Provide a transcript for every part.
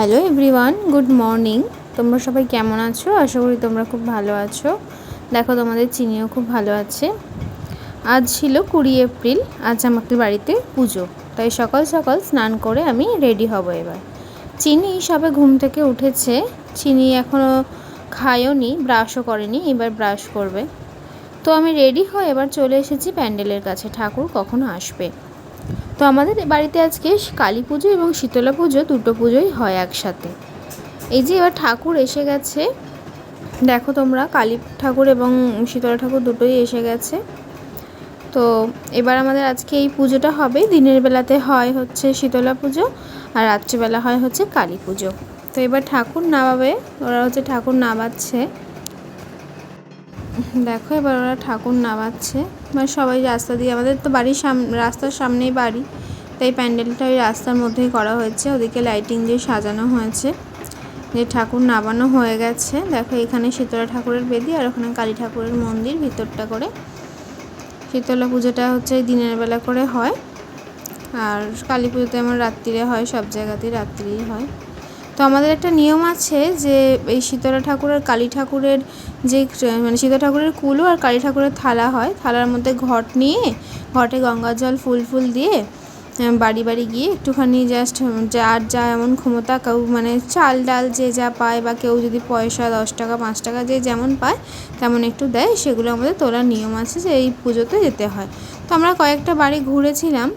Hello everyone, good morning. তোমরা সবাই কেমন আছো? আশা করি তোমরা খুব ভালো আছো। দেখো, তোমাদের চিনিও খুব ভালো আছে। আজ ছিল কুড়ি এপ্রিল, আজ আমাকে বাড়িতে পুজো। তাই সকাল সকাল স্নান করে আমি রেডি হব এবার। চিনি সবে ঘুম থেকে উঠেছে। চিনি এখনও খায়ও নি ব্রাশও করেনি, এবার ব্রাশ করবে। তো আমি রেডি হয়ে এবার চলে এসেছি প্যান্ডেলের কাছে। ঠাকুর কখন আসবে। তো আমাদের বাড়িতে আজকে কালী পুজো এবং শীতলা পুজো দুটো পুজোই হয় একসাথে। এই যে এবার ঠাকুর এসে গেছে, দেখো তোমরা কালী ঠাকুর এবং শীতলা ঠাকুর দুটোই এসে গেছে। তো এবার আমাদের আজকে এই পুজোটা হবে, দিনের বেলাতে হয় হচ্ছে শীতলা পুজো আর রাত্রিবেলা হয় হচ্ছে কালী পুজো। তো এবার ঠাকুর নামাবে, ওরা হচ্ছে ঠাকুর নামাচ্ছে। দেখো, এবার ওরা ঠাকুর নামাচ্ছে। মানে সবাই রাস্তা দিয়ে, আমাদের তো বাড়ির সাম, রাস্তার সামনেই বাড়ি। তাই প্যান্ডেলটা ওই রাস্তার মধ্যেই করা হয়েছে। ওদিকে লাইটিং দিয়ে সাজানো হয়েছে। যে ঠাকুর নামানো হয়ে গেছে। দেখো, এখানে শীতলা ঠাকুরের বেদি আর ওখানে কালী ঠাকুরের মন্দির ভিতরটা করে। শীতলা পুজোটা হচ্ছে দিনের বেলা করে হয়। আর কালী পুজোতে আমার রাত্রিরে হয়, সব জায়গাতেই রাত্রিই হয়। তো আমাদের একটা নিয়ম আছে যে এই শীতলা ঠাকুর আর কালী ঠাকুরের যে মানে শীতলা ঠাকুরের কুলো আর কালী ঠাকুরের থালা হয়। থালার মধ্যে ঘট নিয়ে, ঘটে গঙ্গা জল ফুল ফুল দিয়ে বাড়ি বাড়ি গিয়ে একটুখানি জাস্ট যার যা এমন ক্ষমতা কেউ মানে চাল ডাল যে যা পায় বা কেউ যদি পয়সা দশ টাকা, পাঁচ টাকা যে যেমন পায়, তেমন একটু দেয়। সেগুলো আমাদের তোলার নিয়ম আছে যে এই পুজোতে যেতে হয়। তো আমরা কয়েকটা বাড়ি ঘুরেছিলাম।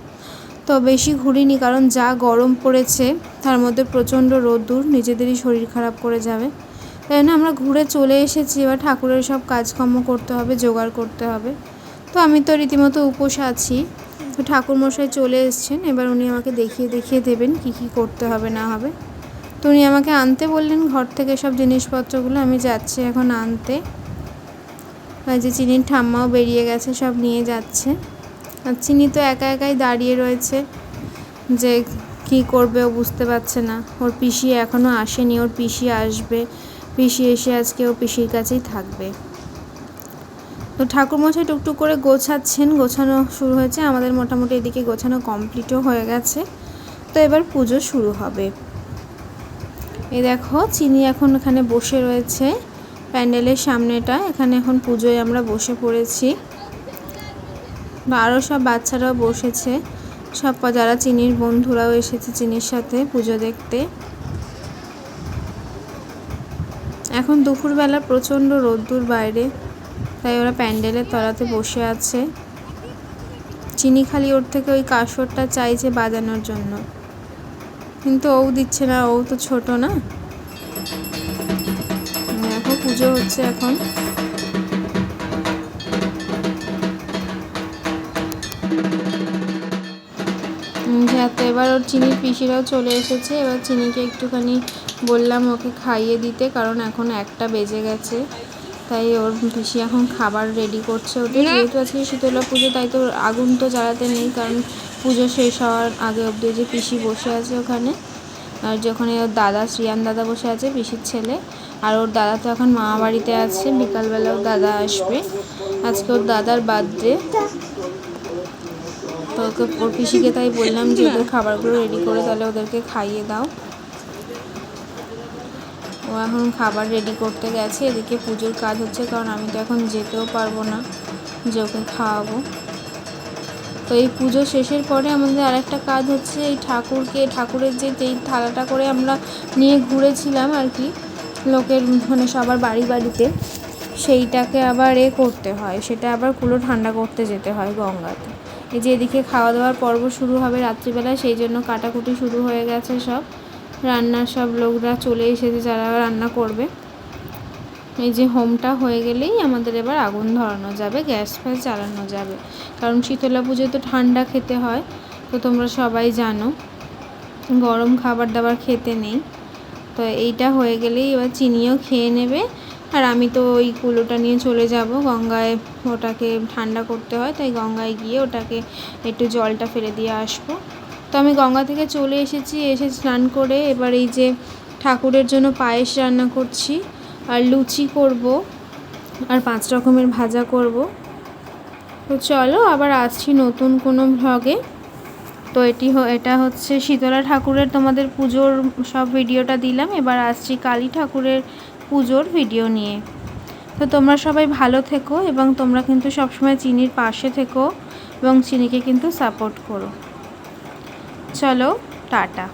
তো বেশি ঘুরিনি, কারণ যা গরম পড়েছে, তার মধ্যে প্রচণ্ড রোদ্দুর, নিজেদেরই শরীর খারাপ করে যাবে। তাই জন্য আমরা ঘুরে চলে এসেছি, এবার ঠাকুরের সব কাজকর্ম করতে হবে, জোগাড় করতে হবে। তো আমি তো রীতিমতো উপোস আছি। তো ঠাকুরমশাই চলে এসছেন, এবার উনি আমাকে দেখিয়ে দেখিয়ে দেবেন কি কি করতে হবে, না হবে। তো উনি আমাকে আনতে বললেন, ঘর থেকে সব জিনিসপত্রগুলো, আমি যাচ্ছি এখন আনতে। যে চিনির ঠাম্মাও বেরিয়ে গেছে, সব নিয়ে যাচ্ছে। আর চিনি তো একা একাই দাঁড়িয়ে রয়েছে যে কি করবে, ও বুঝতে পারছে না। ওর পিসি এখনও আসেনি, ওর পিসি আসবে। পিসি এসে আজকে ও পিসির কাছেই থাকবে। তো ঠাকুরমশাই টুকটুক করে গোছাচ্ছেন, গোছানো শুরু হয়েছে। আমাদের মোটামুটি এদিকে গোছানো কমপ্লিটও হয়ে গেছে। তো এবার পুজো শুরু হবে। এ দেখো, চিনি এখন এখানে বসে রয়েছে। প্যান্ডেলের সামনেটা, এখানে এখন পুজোয় আমরা বসে পড়েছি। বা আরও সব বাচ্চারাও বসেছে। সব যারা চিনির বন্ধুরাও এসেছে চিনির সাথে পুজো দেখতে। এখন দুপুরবেলা প্রচণ্ড রোদ্দুর বাইরে, তাই ওরা প্যান্ডেলের তলাতে বসে আছে। চিনি খালি ওর থেকে ওই কাসরটা চাইছে বাজানোর জন্য। কিন্তু ও দিচ্ছে না, ও তো ছোট না। দেখো পুজো হচ্ছে এখন। তো এবার ওর চিনির পিসিরাও চলে এসেছে এবার চিনিকে একটুখানি বললাম ওকে খাইয়ে দিতে কারণ এখন একটা বেজে গেছে। তাই ওর পিসি এখন খাবার রেডি করছে। ওদের যেহেতু আজকে শীতলা পুজো তাই তো আগুন তো জ্বালাতে নেই কারণ পুজো শেষ হওয়ার আগে অবধি যে পিসি বসে আছে ওখানে। আর যখন ওর দাদা শ্রিয়ান দাদা বসে আছে পিসির ছেলে আর ওর দাদা তো এখন মামা বাড়িতে আছে বিকালবেলা ওর দাদা আসবে। আজকে ওর দাদার বার্থডে তো ওকে ওর পিসিকে তাই বললাম যে ওদের খাবারগুলো রেডি করে তাহলে ওদেরকে খাইয়ে দাও। ও এখন খাবার রেডি করতে গেছে এদিকে পুজোর কাজ হচ্ছে কারণ আমি তো এখন যেতেও পারব না যে ওকে খাওয়াবো। তো এই পুজো শেষের পরে আমাদের আরেকটা কাজ হচ্ছে এই ঠাকুরকে ঠাকুরের যে এই থালাটা করে আমরা নিয়ে ঘুরেছিলাম আর কি লোকের মানে সবার বাড়ি বাড়িতে সেইটাকে আবার এ করতে হয় সেটা আবার কুলো ঠান্ডা করতে যেতে হয় গঙ্গাতে। এই যে এদিকে খাওয়া দাওয়ার পর্ব শুরু হবে রাত্রিবেলায়, সেই জন্য কাটাকুটি শুরু হয়ে গেছে সব। রান্নার সব লোকরা চলে এসেছে যারা রান্না করবে। এই যে হোমটা হয়ে গেলেই আমাদের এবার আগুন ধরানো যাবে, গ্যাস ফ্যাস চালানো যাবে। কারণ শীতলা পুজোয় তো ঠান্ডা খেতে হয়, তো তোমরা সবাই জানো, গরম খাবার দাবার খেতে নেই। তো এইটা হয়ে গেলেই এবার চিনিও খেয়ে নেবে আর আমি তো ওই কুলোটা নিয়ে চলে যাব। গঙ্গায় ওটাকে ঠান্ডা করতে হয়, তাই গঙ্গায় গিয়ে ওটাকে একটু জলটা ফেলে দিয়ে আসব। তো আমি গঙ্গা থেকে চলে এসেছি, এসে স্নান করে এবার এই যে ঠাকুরের জন্য পায়েস রান্না করছি আর লুচি করব আর পাঁচ রকমের ভাজা করব। তো চলো আবার আসছি নতুন কোনো ভ্লগে তো এটি এটা হচ্ছে শীতলা ঠাকুরের তোমাদের পুজোর সব ভিডিওটা দিলাম। এবার আসছি কালী ঠাকুরের পুজোর ভিডিও নিয়ে। তো তোমরা সবাই ভালো থেকো এবং তোমরা কিন্তু সবসময় চিনির পাশে থেকো এবং চিনিকে কিন্তু সাপোর্ট করো। চলো, টাটা।